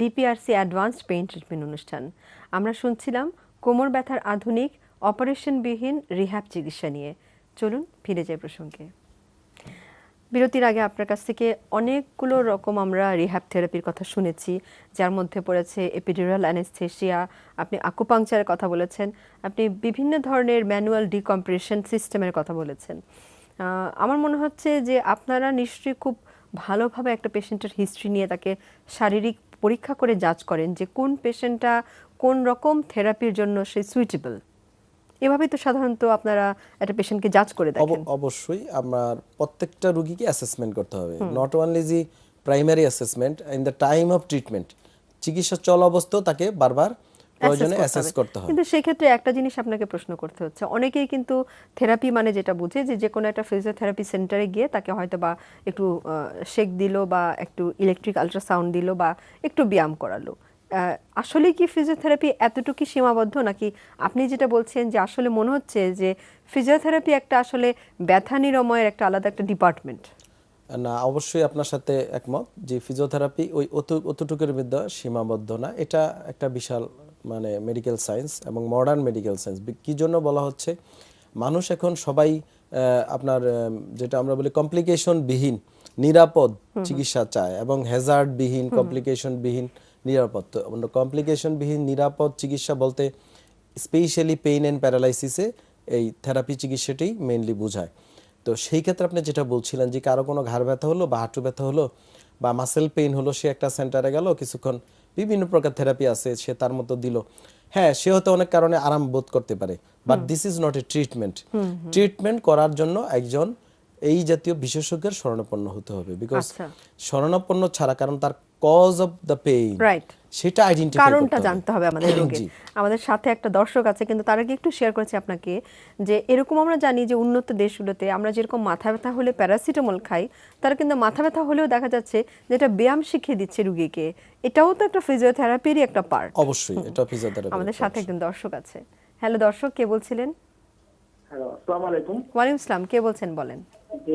DPRC advanced pain treatment অনুষ্ঠান। আমরা শুনছিলাম কোমর ব্যথার আধুনিক, অপারেশনবিহীন রিহ্যাব চিকিৎসা নিয়ে। চলুন ফিরে যাই প্রসঙ্গে। বিরতির আগে আপনার কাছ থেকে অনেকগুলো রকম আমরা রিহ্যাব থেরাপির কথা শুনেছি, যার মধ্যে পড়েছে এপিডুরাল অ্যানেস্থেশিয়া আপনি আকুপাংচারের কথা বলেছেন, আপনি বিভিন্ন ধরনের ম্যানুয়াল ডিকম্প্রেশন সিস্টেমের কথা বলেছেন। আমার মনে হচ্ছে যে আপনারা নিশ্চয়ই খুব ভালোভাবে একটা পেশেন্টের হিস্ট্রি নিয়ে তাকে শারীরিক পরীক্ষা করে যাচ করেন যে কোন পেশেন্টটা কোন রকম থেরাপির জন্য সে সুইটেবল এভাবেই তো সাধারণত আপনারা একটা পেশেন্টকে যাচ করে দেখেন। অবশ্যই আমার প্রত্যেকটা রুগীকে অ্যাসেসমেন্ট করতে হবে। Not only the primary assessment in the time of treatment চিকিৎসা চল অবস্থাও তাকে বারবার প্রয়োজনে অ্যাসেস করতে হবে। কিন্তু সেক্ষেত্রে একটা জিনিস আপনাকে প্রশ্ন করতে হচ্ছে। অনেকেই কিন্তু থেরাপি মানে যেটা বুঝে যে যে কোনো একটা ফিজিওথেরাপি সেন্টারে গিয়ে তাকে হয়তো বা একটু শেক দিল বা একটু ইলেকট্রিক আল্ট্রাসাউন্ড দিল বা একটু ব্যায়াম করালো। আসলে কি ফিজিওথেরাপি এতটুকু সীমাবদ্ধ? নাকি আপনি যেটা বলছেন যে আসলে মনে হচ্ছে যে ফিজিওথেরাপি একটা আসলে ব্যথা নিরাময়ের একটা আলাদা একটা ডিপার্টমেন্ট না অবশ্যই আপনার সাথে একমত যে ফিজিওথেরাপি ওই অত- অতটুকুর মধ্যে সীমাবদ্ধ না। এটা একটা বিশাল মানে মেডিকেল সায়েন্স এবং মডার্ন মেডিকেল সায়েন্স কি জন্য বলা হচ্ছে? মানুষ এখন সবাই আপনার যেটা আমরা বলি কমপ্লিকেশন বিহীন নিরাপদ চিকিৎসা চায় এবং হ্যাজার্ড বিহীন কমপ্লিকেশন বিহীন নিরাপদ। কমপ্লিকেশন বিহীন নিরাপদ চিকিৎসা বলতে স্পেশালি পেইন অ্যান্ড প্যারালাইসিসে এই থেরাপি চিকিৎসাটি মেইনলি বোঝায়। তো সেই ক্ষেত্রে আপনি যেটা বলছিলেন যে কারও কোনো ঘাড় ব্যথা হলো বা হাঁটু ব্যথা হলো বা মাসেল পেইন হলো সে একটা সেন্টারে গেল কিছুক্ষণ বিভিন্ন প্রকার থেরাপি আছে সে তার মতো দিল। হ্যাঁ সে হয়তো অনেক কারণে আরাম বোধ করতে পারে but this is not a treatment treatment করার জন্য একজন এই জাতীয় বিশেষজ্ঞের শরণাপন্ন হতে হবে বিকজ স্মরণাপন্ন শরণাপন্ন ছাড়া কারণ তার cause of the pain right সেটা আইডেন্টিফাই কারণটা জানতে হবে আমাদের রোগের। আমাদের সাথে একটা দর্শক আছে কিন্তু তার আগে একটু শেয়ার করেছি আপনাকে যে এরকম আমরা জানি যে উন্নত দেশগুলোতে আমরা যেরকম মাথা ব্যথা হলে প্যারাসিটামল খাই তারা কিন্তু মাথা ব্যথা হলেও দেখা যাচ্ছে যে এটা ব্যায়াম শিখিয়ে দিচ্ছে রুগীকে। এটাও তো একটা ফিজিওথেরাপিরই একটা পার্ট অবশ্যই এটা ফিজিওথেরাপি আমাদের সাথে একজন দর্শক আছে। হ্যালো দর্শক কে বলছিলেন? হ্যালো আসসালামু আলাইকুম। ওয়ালাইকুম ইসলাম কে বলছেন বলেন?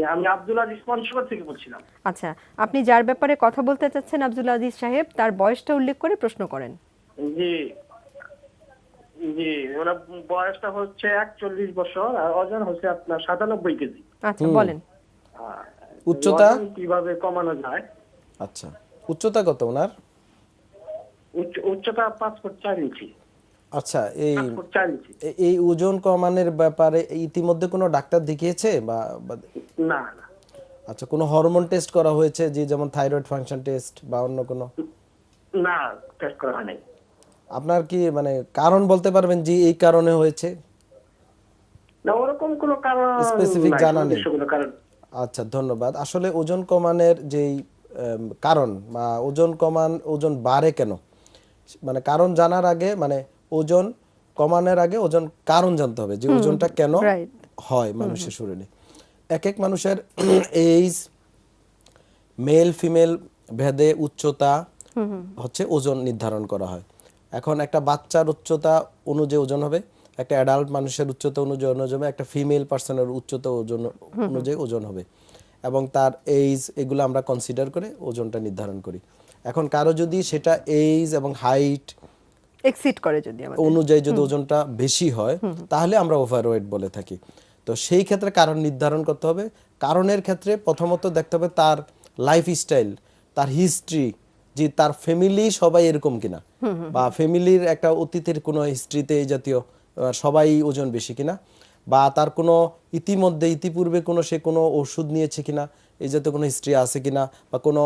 আমি আব্দুল আজিজ পঞ্চগড় থেকে বলছিলাম। আচ্ছা আপনি যার ব্যাপারে কথা বলতে চাচ্ছেন আব্দুল আজিজ সাহেব তার বয়সটা উল্লেখ করে প্রশ্ন করেন। জি জি ওনার বয়সটা হচ্ছে একচল্লিশ বছর আর ওজন হচ্ছে আপনার সাতানব্বই কেজি। আচ্ছা বলেন। উচ্চতা? কীভাবে কমানো যায়? আচ্ছা উচ্চতা কত ওনার? উচ্চ- উচ্চতা পাঁচ ফুট চার ইঞ্চি। আচ্ছা এই এই ওজন কমানোর ব্যাপারে ইতিমধ্যে কোনো ডাক্তার দেখিয়েছে বা না না। আচ্ছা কোনো হরমোন টেস্ট করা হয়েছে যে যেমন থাইরয়েড ফাংশন টেস্ট বা অন্য কোনো? না টেস্ট করা হয় নাই আপনার কি মানে কারণ বলতে পারবেন যে এই কারণে হয়েছে? না ওরকম কোনো কারণ নাই, জানা নেই। আচ্ছা ধন্যবাদ। আসলে ওজন কমানোর যেই কারণ বা ওজন কমান ওজন বাড়ে কেন? মানে কারণ জানার আগে মানে ওজন কমানোর আগে ওজন কারণ জানতে হবে যে ওজনটা কেন হয় মানুষের শরীরে। এক এক মানুষের এইজ মেল ফিমেল ভেদে উচ্চতা হচ্ছে ওজন নির্ধারণ করা হয়। এখন একটা বাচ্চার উচ্চতা অনুযায়ী ওজন হবে একটা অ্যাডাল্ট মানুষের উচ্চতা অনুযায়ী ওজন হবে একটা ফিমেল পার্সনের উচ্চতা ওজন অনুযায়ী ওজন হবে। এবং তার এইজ এগুলো আমরা কনসিডার করে ওজনটা নির্ধারণ করি। এখন কারও যদি সেটা এইজ এবং হাইট এক্সিট করে যদি আমাদের। অনুযায়ী যদি ওজনটা বেশি হয় তাহলে আমরা ওভারওয়েট বলে থাকি। তো সেই ক্ষেত্রে কারণ নির্ধারণ করতে হবে। কারণের ক্ষেত্রে প্রথমত দেখতে হবে তার লাইফ স্টাইল তার হিস্ট্রি যে তার ফ্যামিলি সবাই এরকম কিনা। বা ফ্যামিলির একটা অতীতের কোনো হিস্ট্রিতে এই জাতীয় সবাই ওজন বেশি কিনা। বা তার কোনো ইতিমধ্যে ইতিপূর্বে কোনো সে কোনো ওষুধ নিয়েছে কিনা এই জাতীয় কোনো হিস্ট্রি আছে কিনা বা কোনো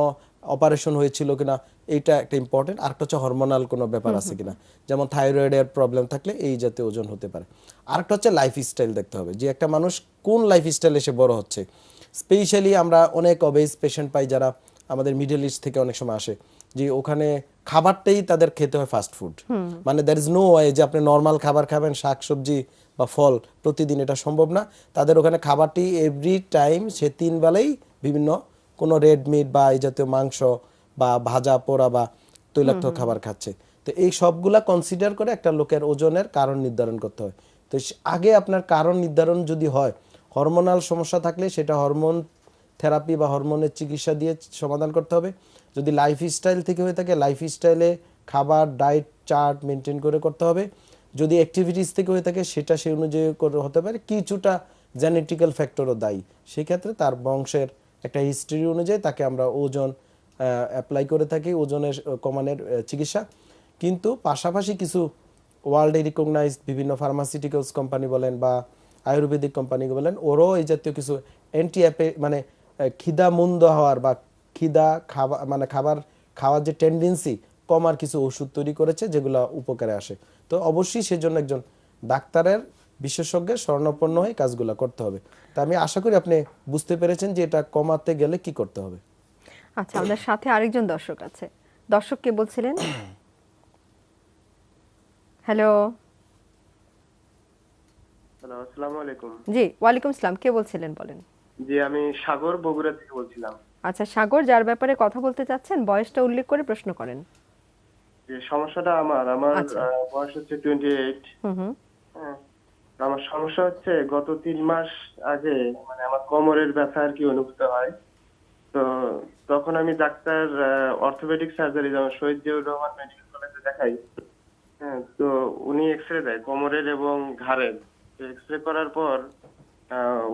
অপারেশন হয়েছিল কিনা এইটা একটা ইম্পর্টেন্ট আরেকটা হচ্ছে হরমোনাল কোনো ব্যাপার আছে কিনা। যেমন থাইরয়েডের প্রবলেম থাকলে এই জাতীয় ওজন হতে পারে। আরেকটা হচ্ছে লাইফ স্টাইল দেখতে হবে। যে একটা মানুষ কোন লাইফ স্টাইলে সে বড় হচ্ছে। স্পেশালি আমরা অনেক অবেজ পেশেন্ট পাই যারা আমাদের মিডল ইস্ট থেকে অনেক সময় আসে। যে ওখানে খাবারটাই তাদের খেতে হয় ফাস্ট ফুড মানে দ্যার ইজ নো ওয়ে যে আপনি নর্মাল খাবার খাবেন শাকসবজি বা ফল প্রতিদিন এটা সম্ভব না। তাদের ওখানে খাবারটি এভরি টাইম সে তিন বেলাই বিভিন্ন কোনো রেড মিট বা এই জাতীয় মাংস বা ভাজা পোড়া বা তৈলাক্ত খাবার খাচ্ছে। তো এই সবগুলা কনসিডার করে একটা লোকের ওজনের কারণ নির্ধারণ করতে হয়। তো আগে আপনার কারণ নির্ধারণ যদি হয় হরমোনাল সমস্যা থাকলে সেটা হরমোন থেরাপি বা হরমোনের চিকিৎসা দিয়ে সমাধান করতে হবে। যদি লাইফ স্টাইল থেকে হয়ে থাকে লাইফ স্টাইলে খাবার ডায়েট চার্ট মেনটেন করে করতে হবে। যদি অ্যাক্টিভিটিস থেকে হয়ে থাকে সেটা সেই অনুযায়ী করে হতে পারে। কিছুটা জেনেটিক্যাল ফ্যাক্টরও দায়ী। সেক্ষেত্রে তার বংশের একটা হিস্ট্রি অনুযায়ী তাকে আমরা ওজন অ্যাপ্লাই করে থাকি, ওজনের কমানোর চিকিৎসা। কিন্তু পাশাপাশি কিছু ওয়ার্ল্ডে রিকগনাইজড বিভিন্ন ফার্মাসিউটিক্যালস কোম্পানি বলেন বা আয়ুর্বেদিক কোম্পানি বলেন, ওরও এই জাতীয় কিছু অ্যান্টি অ্যাপে মানে খিদা মন্দ হওয়ার বা খিদা খাবার মানে খাবার খাওয়ার যে টেন্ডেন্সি কমার কিছু ওষুধ তৈরি করেছে যেগুলো উপকারে আসে। তো অবশ্যই সেজন্য একজন ডাক্তারের বিশেষজ্ঞের স্বর্ণপন্ন হয়ে কাজগুলো করতে হবে। তা আমি আশা করি আপনি বুঝতে পেরেছেন যে এটা কমাতে গেলে কি করতে হবে। আচ্ছা আমাদের সাথে আরেকজন দর্শক আছে। দর্শক কে বলছিলেন? হ্যালো। হ্যালো আসসালামু আলাইকুম। জি ওয়ালাইকুম আসসালাম। কে বলছিলেন বলেন? জি আমি সাগর বগুড়া থেকে বলছিলাম। আচ্ছা সাগর যার ব্যাপারে কথা বলতে চাচ্ছেন বয়সটা উল্লেখ করে প্রশ্ন করেন। যে সমস্যাটা আমার। আমার আচ্ছা। বয়স হচ্ছে টোয়েন্টি এইট হুম। হুম আমার সমস্যা হচ্ছে, গত তিন মাস আগে মানে আমার কোমরের ব্যথা আর কি অনুভূত হয়। তো তখন আমি ডাক্তার অর্থোপেডিক সার্জারি যেমন শহীদ জিয়াউর রহমান মেডিকেল কলেজে দেখাই। হ্যাঁ তো উনি এক্স রে দেয় কোমরের এবং ঘাড়ের। এক্স রে করার পর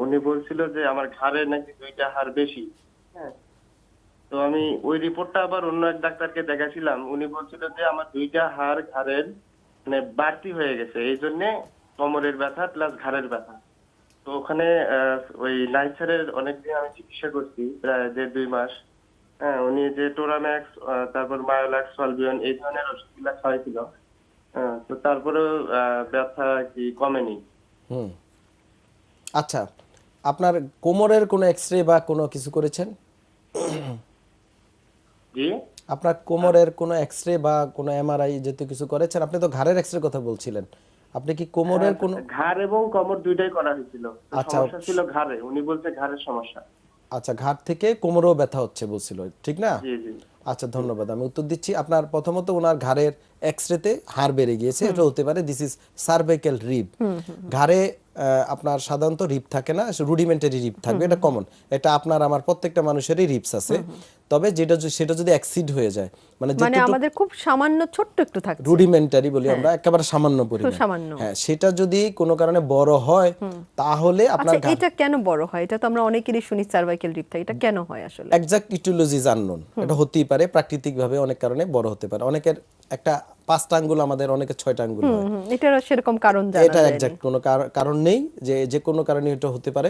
উনি বলছিল যে আমার ঘাড়ের নাকি দুইটা হাড় বেশি। হ্যাঁ তো আমি ওই রিপোর্টটা আবার অন্য এক ডাক্তারকে দেখাছিলাম। উনি বলছিল যে আমার দুইটা হাড় ঘাড়ের মানে বাড়তি হয়ে গেছে। এই জন্য কোমরের ব্যথা প্লাস ঘাড়ের ব্যথা। তো ওখানে ওই নাইট স্যারের অনেকদিন আমি চিকিৎসা করছি প্রায় দেড় দুই মাস। হ্যাঁ উনি যে টোরাম্যাক্স তারপর মায়োলাক্স সলভিয়ন এই ধরনের ওষুধগুলা খাওয়াইছিল। হ্যাঁ, তো তারপরেও ব্যথা কি কমেনি। হুম। আচ্ছা আপনার কোমরের কোনো এক্স রে বা কোনো কিছু করেছেন? জি? আপনার কোমরের কোনো এক্স রে বা কোনো এমআরআই জাতীয় কিছু করেছেন? আপনি তো ঘাড়ের এক্স রে কথা বলছিলেন। আপনি কি কোমরের কোনো ঘাড় এবং কোমর দুইটাই করা হয়েছিল। আচ্ছা। সমস্যা ছিল ঘাড়ে। উনি বলছে ঘাড়ের সমস্যা। আচ্ছা ঘাট থেকে কোমরেও ব্যথা হচ্ছে বলছিল ঠিক না? জি জি। আচ্ছা ধন্যবাদ। আমি উত্তর দিচ্ছি আপনার প্রথমত ওনার ঘাড়ের এক্স রেতে হাড় বেড়ে গিয়েছে এটা হতে পারে দিস ইজ সার্ভাইকাল রিব ঘাড়ে আহ, আপনার সাধারণত রিপ থাকে না রুডিমেন্টারি রিপ থাকবে এটা কমন এটা আপনার আমার প্রত্যেকটা মানুষেরই রিপস আছে। তবে যেটা সেটা যদি অ্যাক্সিড হয়ে যায় মানে মানে আমাদের খুব সামান্য ছোট্ট একটু থাকছে। রুডিমেন্টারি বলি আমরা একেবারে সামান্য পরিমাণ। হ্যাঁ সেটা যদি কোনো কারণে বড় হয় তাহলে আপনার আচ্ছা এটা কেন বড় হয়? এটা তো আমরা অনেকেরই শুনি সার্ভাইকেল রিপ থাকে। এটা কেন হয় আসলে? একজাক্ট ইটিওলজি জানন এটা হতেই পারে প্রাকৃতিক ভাবে অনেক কারণে বড় হতে পারে। অনেকের একটা পাঁচটা আঙ্গুল আমাদের অনেকের ছয়টা আঙ্গুল হয়। হুম, এটার সেরকম কারণ জানা এটা যায় একজাক্ট কোনো কারণ নেই যে যে কোনো কারণে এটা হতে পারে।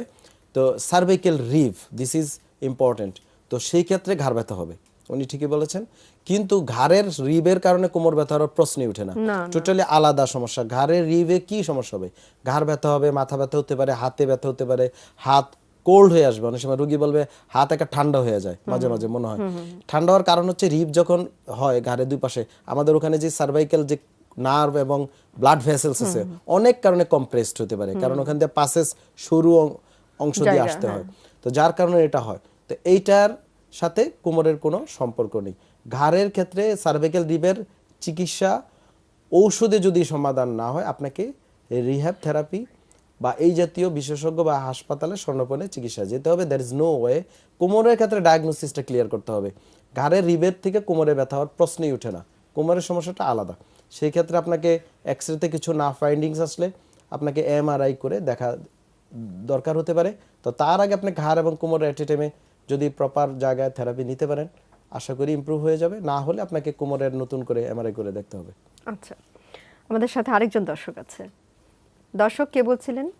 তো cervical rib this is important তো সেই ক্ষেত্রে ঘাড় ব্যথা হবে। উনি ঠিকই বলেছেন। কিন্তু ঘাড়ের রিবের কারণে কোমর ব্যথা হওয়ার প্রশ্নই ওঠে না। টোটালি আলাদা সমস্যা। ঘাড়ের রিবে কি সমস্যা হবে? ঘাড় ব্যথা হবে মাথা ব্যথা হতে পারে হাতে ব্যথা হতে পারে হাত কোল্ড হয়ে আসবে। অনেক সময় রুগী বলবে হাত একটা ঠান্ডা হয়ে যায়। মাঝে মাঝে মনে হয়। ঠান্ডা হওয়ার কারণ হচ্ছে রিব যখন হয় ঘাড়ের দুই পাশে আমাদের ওখানে যে সার্ভাইকেল যে নার্ভ এবং ব্লাড ভেসেলস আছে অনেক কারণে কম্প্রেসড হতে পারে। কারণ ওখান থেকে পাসেস সরু অংশ দিয়ে আসতে হ্যাঁ। হয়। তো যার কারণে এটা হয়। তো এইটার সাথে কোমরের কোনো সম্পর্ক নেই। ঘাড়ের ক্ষেত্রে সার্ভাইকেল রিবের চিকিৎসা, ঔষধে যদি সমাধান না হয়, আপনাকে রিহ্যাব থেরাপি বা এই জাতীয় বিশেষজ্ঞ বা হাসপাতালে স্বর্ণপণে চিকিৎসা যেতে হবে। দ্যার ইজ নো ওয়ে কোমরের ক্ষেত্রে ডায়াগনোসিসটা ক্লিয়ার করতে হবে। ঘাড়ের রিবের থেকে কোমরে ব্যথা হওয়ার প্রশ্নই ওঠে না। কোমরের সমস্যাটা আলাদা। সেই ক্ষেত্রে আপনাকে এক্স রেতে কিছু না ফাইন্ডিংস আসলে আপনাকে এমআরআই করে দেখা দরকার হতে পারে। তো তার আগে আপনি ঘাড় এবং কোমরের অ্যাট টাইমে যদি প্রপার জায়গায় থেরাপি নিতে পারেন আশা করি ইমপ্রুভ হয়ে যাবে। না হলে আপনাকে কোমরের নতুন করে এমআরআই করে দেখতে হবে। আচ্ছা আমাদের সাথে আরেকজন দর্শক আছে। দর্শক কে বলছিলেন?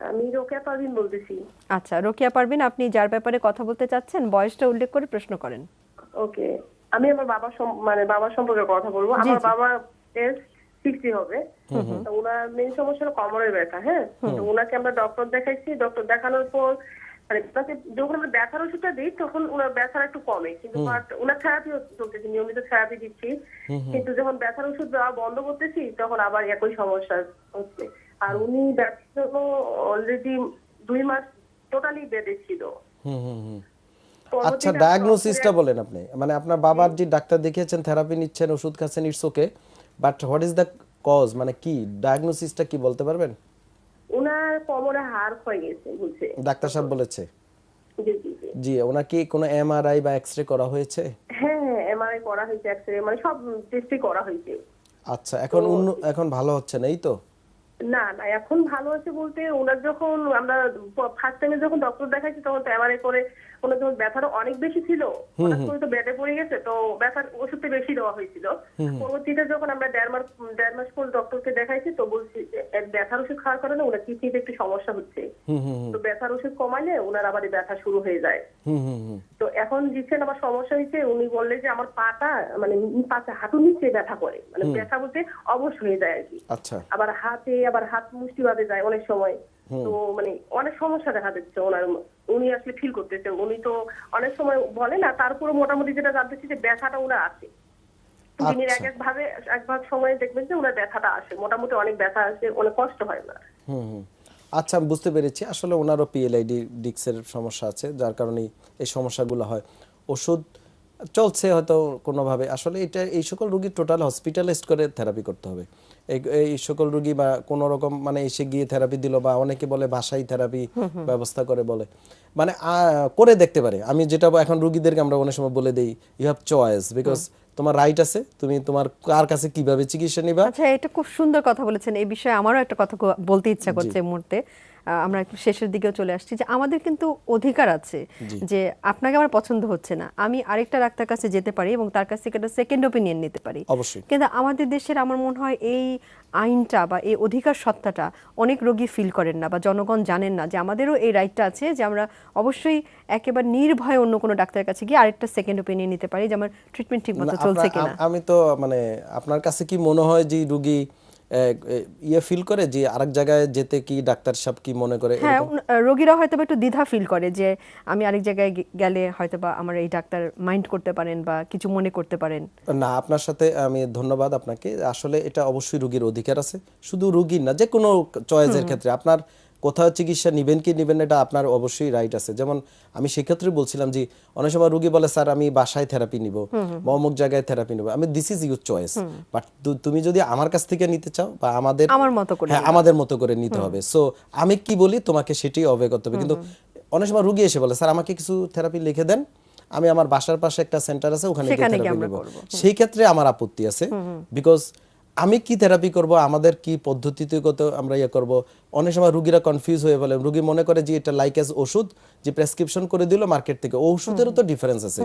আমি রোকেয়া পারভিন বলতেছি। আচ্ছা রোকেয়া পারবিন আপনি যার ব্যাপারে কথা বলতে চাচ্ছেন বয়সটা উল্লেখ করে প্রশ্ন করেন। ওকে আমি আমার বাবার সম- মানে বাবার সম্পর্কে কথা বলব। আমার বাবা এজ সিক্সটি হবে। তো ওনার মেন সমস্যা হলো কোমরের ব্যথা হ্যাঁ? তো ওনাকে আমরা ডক্টর দেখাইছি। ডক্টর দেখানোর পর মানে ওনাকে যখন আমরা ব্যথার ওষুধটা দিই তখন ওনার ব্যথাটা একটু কমে। কিন্তু ওনার চলতেছে নিয়মিত থেরাপি দিচ্ছি। কিন্তু যখন ব্যথার ওষুধ দেওয়া বন্ধ করতেছি তখন আবার একই সমস্যা হচ্ছে। আর উনি অলরেডি দুই মাস টোটালি বেডে ছিল। আচ্ছা ডায়াগনোসিসটা বলেন আপনি। মানে আপনার বাবার যে ডাক্তার দেখিয়েছেন থেরাপি নিচ্ছেন ওষুধ খাচ্ছেন it's okay but what is the cause মানে কি? ডায়াগনোসিসটা কি বলতে পারবেন? ওনার কোমরে হাড় ক্ষয় গেছে বুঝছে? ডাক্তার সাহেব বলেছে? জি জি ওনাকে কোনো এমআরআই বা এক্সরে করা হয়েছে? হ্যাঁ হ্যাঁ এমআরআই করা হয়েছে এক্সরে মানে সব টেস্টই করা হয়েছে। আচ্ছা এখন এখন ভালো হচ্ছে না এই তো? না না এখন ভালো আছে বলতে ওনার যখন আমরা ফার্স্ট টাইমে যখন ডক্টর দেখাইছি তখন তো এমআরআই করে ওনার যখন ব্যথাটা অনেক বেশি ছিল হঠাৎ করে তো বেডে পড়ে গেছে তো ব্যথার ওষুধটা বেশি দেওয়া হয়েছিল। পরবর্তীতে যখন আমরা দেড় মাস দেড় মাস পর ডক্টরকে দেখাইছি তো বলছি ব্যথার ওষুধ খাওয়ার কারণে ওনার কিডনিতে একটু সমস্যা হচ্ছে। তো ব্যথার ওষুধ কমাইলে ওনার আবার ব্যথা শুরু হয়ে যায়। তো এখন দিচ্ছেন আমার সমস্যা হয়েছে উনি বললেন যে আমার পাটা মানে পাশে হাঁটু নিচে ব্যথা করে মানে ব্যথা বলতে অবশ হয়ে যায় আর কি। আচ্ছা। আবার হাতে আবার হাত মুষ্টি বাঁধে যায় অনেক সময়। তো মানে অনেক সমস্যা দেখা দিচ্ছে ওনার উনি আসলে ফিল করতেছে। উনি তো অনেক সময় বলে না তারপরে মোটামুটি যেটা জানতেছি যে ব্যথাটা ওনার আছে। দিনের আচ্ছা। এক এক ভাবে এক ভাগ সময় দেখবেন যে ওনার ব্যথাটা আসে। মোটামুটি অনেক ব্যথা আসে অনেক কষ্ট হয় না হুম হুম। আচ্ছা আমি বুঝতে পেরেছি। আসলে ওনারও পিএলআইডি ডিক্সের সমস্যা আছে যার কারণে এই সমস্যাগুলো হয়। ওষুধ চলছে হয়তো কোনোভাবে। আসলে এটা এই সকল রুগী টোটাল হসপিটালাইজড করে থেরাপি করতে হবে। এই সকল রুগী বা কোনো রকম মানে এসে গিয়ে থেরাপি দিল বা অনেকে বলে বাসায় থেরাপি ব্যবস্থা করে বলে। মানে করে দেখতে পারে। আমি যেটা এখন রুগীদেরকে আমরা অনেক সময় বলে দেই ইউ হ্যাভ চয়েস বিকজ তোমার রাইট আছে তুমি তোমার কার কাছে কীভাবে চিকিৎসা নিবা? আচ্ছা এটা খুব সুন্দর কথা বলেছেন। এই বিষয়ে আমারও একটা কথা বলতে ইচ্ছা করছে এই মুহূর্তে। আমরা একটু শেষের দিকেও চলে আসছি যে আমাদের কিন্তু অধিকার আছে যে আপনাকে আমার পছন্দ হচ্ছে না। আমি আরেকটা ডাক্তার কাছে যেতে পারি এবং তার কাছ থেকে একটা সেকেন্ড ওপিনিয়ন নিতে পারি। অবশ্যই। কিন্তু আমাদের দেশের আমার মনে হয় এই আইনটা বা এই অধিকার সত্তাটা অনেক রোগী ফিল করেন না বা জনগণ জানেন না যে আমাদেরও এই রাইটটা আছে যে আমরা অবশ্যই একেবারে নির্ভয়ে অন্য কোনো ডাক্তারের কাছে গিয়ে আরেকটা সেকেন্ড ওপিনিয়ন নিতে পারি যে আমার ট্রিটমেন্ট ঠিক মতো চলছে কিনা। আমি তো মানে আপনার কাছে কি মনে হয় যে রুগী ইয়ে ফিল করে যে আরেক জায়গায় যেতে কি ডাক্তার সাহেব কি মনে করে হ্যাঁ রোগীরা হয়তো একটু দ্বিধা ফিল করে যে আমি আরেক জায়গায় গেলে হয়তো বা আমার এই ডাক্তার মাইন্ড করতে পারেন বা কিছু মনে করতে পারেন। না আপনার সাথে আমি ধন্যবাদ আপনাকে। আসলে এটা অবশ্যই রুগীর অধিকার আছে। শুধু রুগীর না যে কোনো চয়েসের ক্ষেত্রে। আপনার কোথাও চিকিৎসা নিবেন কি নিবেন এটা আপনার অবশ্যই রাইট আছে। যেমন আমি সেক্ষেত্রে বলছিলাম যে অনেক সময় রুগী বলে স্যার আমি বাসায় থেরাপি নিব বা অমুক জায়গায় থেরাপি নিব। আমি this is your choice but তুমি যদি আমার কাছ থেকে নিতে চাও বা আমাদের আমার মতো করে হ্যাঁ আমাদের মতো করে নিতে হবে। সো আমি কি বলি তোমাকে সেটাই অবে করতে হবে। কিন্তু অনেক সময় রুগী এসে বলে স্যার আমাকে কিছু থেরাপি লিখে দেন আমি আমার বাসার পাশে একটা সেন্টার আছে ওখানে গিয়ে থেরাপি নেব। সেই ক্ষেত্রে আমার আপত্তি আছে বিকজ আমি কি থেরাপি করব? আমাদের কি পদ্ধতিগত আমরা ইয়ে করব? অনেক সময় রুগীরা কনফিউজ হয়ে বলে রুগী মনে করে যে এটা লাইক ওষুধ যে প্রেসক্রিপশন করে দিল মার্কেট থেকে। ওষুধেরও তো ডিফারেন্স আছে।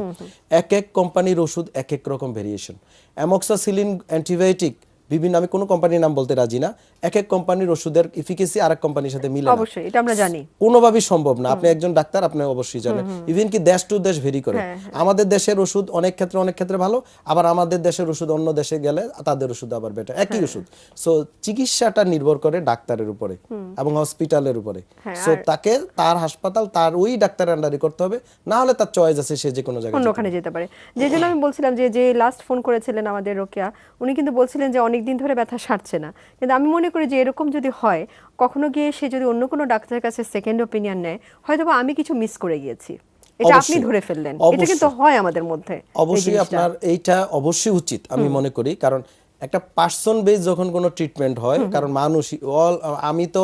এক এক কোম্পানির ওষুধ এক এক রকম ভেরিয়েশন অ্যামক্সাসিলিন অ্যান্টিবায়োটিক বিভিন্ন আমি কোনো কোম্পানির নাম বলতে রাজি না। এক এক কোম্পানির ওষুধের ইফিকেসি আরেক কোম্পানির সাথে মিলে অবশ্যই এটা আমরা জানি। কোনোভাবেই সম্ভব না। আপনি একজন ডাক্তার আপনি অবশ্যই জানেন। ইভেন কি দেশ টু দেশ ভেরি করে। হ্যাঁ, আমাদের দেশের ওষুধ অনেক ক্ষেত্রে অনেক ক্ষেত্রে ভালো আবার আমাদের দেশের ওষুধ অন্য দেশে গেলে তাদের ওষুধ আবার বেটার হ্যাঁ। একই ওষুধ। সো চিকিৎসাটা নির্ভর করে ডাক্তারের উপরে এবং হসপিটালের উপরে। হ্যাঁ, সো তাকে তার হাসপাতাল তার ওই ডাক্তারের আন্ডারে করতে হবে। না হলে তার চয়েস আছে সে যে কোনো জায়গায় ওখানে যেতে পারে। যে জন্য আমি বলছিলাম যে যে লাস্ট ফোন করেছিলেন আমাদের রোকেয়া উনি কিন্তু বলছিলেন যে অনেক দিন ধরে ব্যথা সারছে না। কিন্তু আমি মনে করি যে এরকম যদি হয় কখনো গিয়ে সে যদি অন্য কোনো ডাক্তারের কাছে সেকেন্ড ওপিনিয়ন নেয় হয়তো আমি কিছু মিস করে গিয়েছি। এটা আপনি ধরে ফেললেন। এটা কিন্তু হয় আমাদের মধ্যে অবশ্যই আপনার এইটা অবশ্যই উচিত আমি মনে করি। কারণ একটা পার্সন বেস যখন কোনো ট্রিটমেন্ট হয় কারণ মানুষ অল আমি তো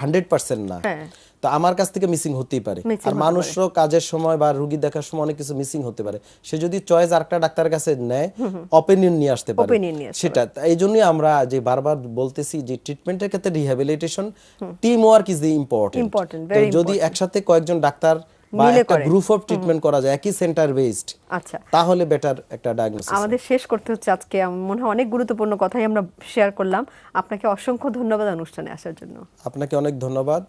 হান্ড্রেড পার্সেন্ট না। হ্যাঁ। তো আমার কাছ থেকে মিসিং হতেই পারে। আর মানুষও কাজের সময় বা রুগী দেখার সময় অনেক কিছু মিসিং হতে পারে। সে যদি চয়েস আরেকটা ডাক্তারের কাছে নেয় অপিনিয়ন নিয়ে আসতে পারে। সেটা। এই জন্যই আমরা যে বারবার বলতেছি যে ট্রিটমেন্টের ক্ষেত্রে rehabilitation team work is the important যদি একসাথে কয়েকজন ডাক্তার বা একটা গ্রুপ অফ ট্রিটমেন্ট করা যায় একই সেন্টার বেসড আচ্ছা। তাহলে বেটার একটা ডায়াগনোসিস আমাদের শেষ করতে হচ্ছে আজকে। মনে হয় অনেক গুরুত্বপূর্ণ কথাই আমরা শেয়ার করলাম। আপনাকে অসংখ্য ধন্যবাদ অনুষ্ঠানে আসার জন্য। আপনাকে অনেক ধন্যবাদ।